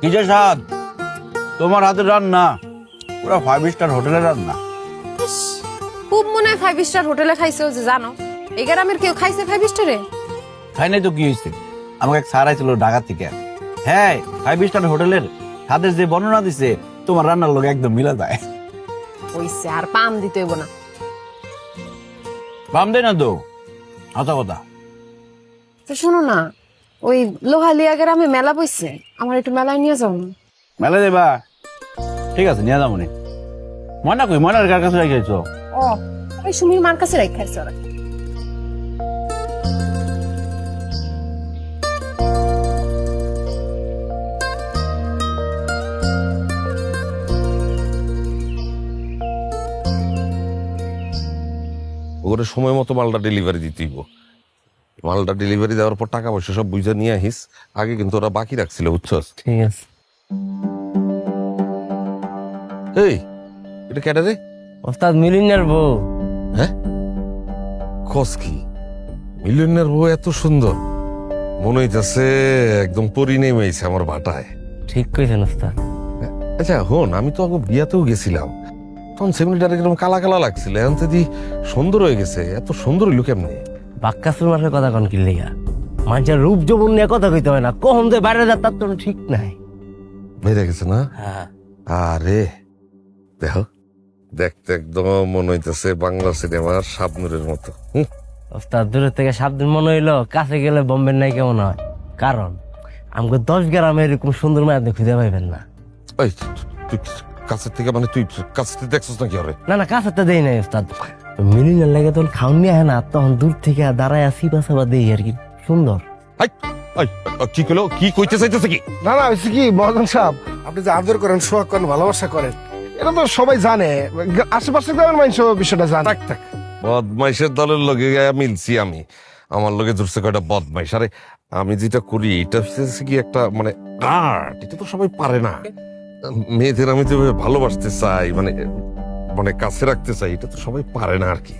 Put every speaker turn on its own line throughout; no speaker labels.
কি যে স্বাদ? তোমার হাতের রান্না। পুরো ফাইভ স্টার হোটেলের রান্না।
খুব মনে হয় ফাইভ স্টার হোটেলে খাইছে যে জানো? এই গ্রামের কেউ খাইছে ফাইভ স্টারে
খাই নাই তো কি হয়েছে আমাকে এক আইছিল ঢাকা থেকে। হ্যাঁ ফাইভ স্টার হোটেলের স্বাদের যে বর্ণনা দিছে তোমার রান্নার লোক একদম মিলা যায়।
ওইসে আর পাম দিতে হইব না।
দেয় না তো? আতা কথা।
তো শোনো না ওই লোহালিয়া গ্রামে মেলা বইছে। আমার একটু মেলায় নিয়ে যাও।
মেলা দেবা ঠিক আছে নিয়ে যাব নি। ময়না কই? ময়নার কার কাছে রেখেছো
ও ওই সুমির মার কাছে রেখে ওরা।
ওরে সময় মতো মালটা ডেলিভারি দিতেইব মালটা ডেলিভারি দেওয়ার পর টাকা পয়সা সব বুঝে নিয়ে আহিস। আগে কিন্তু ওরা বাকি রাখছিল বুঝছস?
ঠিক আছে।
এই এটা কেটে রে?
ওস্তাদ মিলিনের বউ।
হ্যাঁ? কস কি? মিলিয়নের বউ এত সুন্দর। মনে হইতাছে একদম পরি নেমেছে আমার ভাটায়।
ঠিক কইছেন ওস্তাদ।
আচ্ছা হন আমি তো আগে বিয়াতেও গেছিলাম। তখন সেমিনিটার একদম কালা কালা লাগছিল এখন তো দি সুন্দর হয়ে গেছে। এত সুন্দর হইল কেমনে?
বাক্কাসুর মাসের কথা কন কি লেগা? মানুষের রূপ যৌবন নিয়ে কথা কইতে হয় না। কখন যে বাইরে যা তার তো ঠিক নাই।
বেড়ে গেছে না
হ্যাঁ।
আরে দেখো দেখতে একদম মনে হইতেছে বাংলা সিনেমার শাবনুরের মতো।
ওস্তাদ দূরের থেকে সাত দিন মনে হইল কাছে গেলে বোম্বের নাই কেমন হয়। কারণ আমাকে দশ গ্রামে এরকম সুন্দর মেয়ে আপনি খুঁজে পাইবেন না।
তুই কাছের থেকে মানে তুই কাছে থেকে দেখছিস নাকি আরে
না না কাছে তো দেই নাই ওস্তাদ। মিলিনের লাগে তখন খাওন নিয়ে আহে না তখন দূর থেকে দাঁড়ায় আসি বাসা দেই আর কি। সুন্দর।
আই, আই, আ, কি কইলো? কি কইতে চাইতেছে কি?
না না হয়েছে কি মহাজন সাহেব আপনি যে আদর করেন সোহাগ করেন ভালোবাসা করেন এটা তো সবাই জানে। আশেপাশে গ্রামের মানুষ বিষয়টা জানে।
থাক থাক। বদমাইশের দলের লগে গায়ে মিলছি আমি। আমার লগে জুড়ছে কয়টা বদমাইশ। আরে আমি যেটা করি এটা হচ্ছে কি একটা মানে আর্ট এটা তো সবাই পারে না। মেয়েদের আমি তো ভালোবাসতে চাই মানে মানে কাছে রাখতে চাই এটা তো সবাই পারে না আর কি।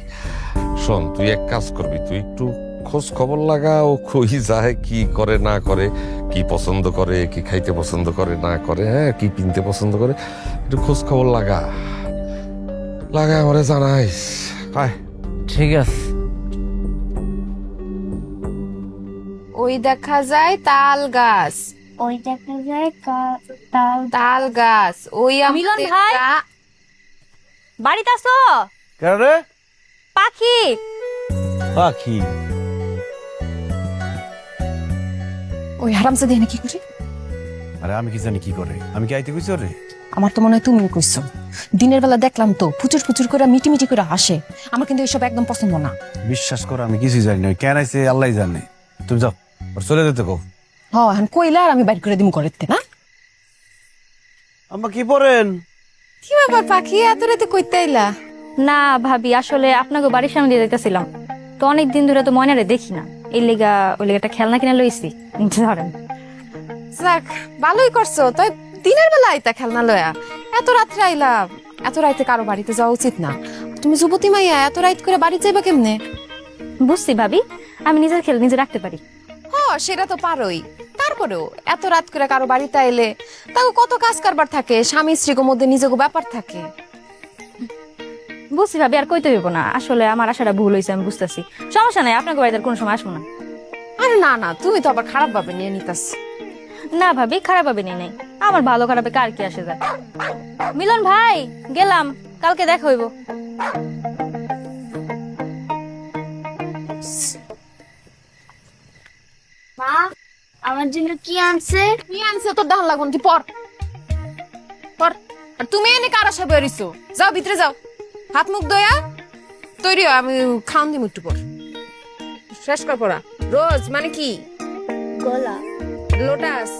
শোন তুই এক কাজ করবি তুই একটু খোঁজ খবর লাগা ও কই যায় কি করে না করে কি পছন্দ করে কি খাইতে পছন্দ করে না করে হ্যাঁ কি কিনতে পছন্দ করে একটু খোঁজ খবর লাগা। লাগা আমারে জানাইস।
ঠিক আছে।
ওই দেখা যায় তাল গাছ।
ওই দেখা যায় তাল
তাল গাছ। ওই
মিলন ভাই? বাড়িতে আসো
কেন রে?
পাখি।
পাখি?
ওই হারামসা দিয়ে কি করে?
আরে আমি কি জানি কি করে? আমি কি আইতে কইছি রে
আমার তো মনে হয় তুমি কইছো। দিনের বেলা দেখলাম তো ফুচুর ফুচুর করে মিটি মিটি করে হাসে। আমার কিন্তু এইসব একদম পছন্দ না।
বিশ্বাস করো আমি কিছুই জানি না। কেন আইছে আল্লাহ জানে। তুমি যাও ওর চলে যেতে কো
হ এখন কইলা আর আমি বাইর করে দিম করতে না?
আম্মা কি পড়েন?
কি ব্যাপার পাখি? এত রাতে কইতে আইলা?
না ভাবি আসলে আপনাকে বাড়ির সামনে দিয়ে যাইতেছিলাম। তো অনেক দিন ধরে তো ময়নারে দেখি না। এই লেগা ওই লেগাটা খেলনা কিনে লইছি। ধরেন।
যাক ভালোই করছ। তাই দিনের বেলা আইতা খেলনা লয়া। এত রাত্রে আইলা এত রাইতে কারও বাড়িতে যাওয়া উচিত না। তুমি যুবতী মাইয়া এত রাইত করে বাড়ি যাইবা কেমনে?
বুঝছি ভাবি আমি নিজের খেল নিজে রাখতে পারি।
হ সেটা তো পারোই। তারপরেও এত রাত করে কারও বাড়িতে এলে তাও কত কাজ কারবার থাকে স্বামী স্ত্রীর মধ্যে নিজেকে ব্যাপার থাকে।
বুঝছি ভাবি আর কইতে হইব না। আসলে আমার আশাটা ভুল হয়েছে আমি বুঝতেছি। সমস্যা নাই আপনাকে বাড়িতে কোনো সময় আসব না।
আরে না না তুমি তো আবার খারাপ ভাবে নিয়ে নিতাস
না ভাবি খারাপ ভাবে নেই নাই। আমার ভালো খারাপে কার কি আসে যায়? মিলন ভাই গেলাম কালকে দেখা হইব।
আমার জন্য কি আনছে?
কি আনছে তোর দাহন লাগুন কি পর। পর। আর তুমি এনে কার আশা বেরিছো যাও ভিতরে যাও। হাত মুখ দয়া তৈরি আমি খাওন দিম একটু পর। শেষ কর পড়া। রোজ মানে কি?
গলা।
লোটাস।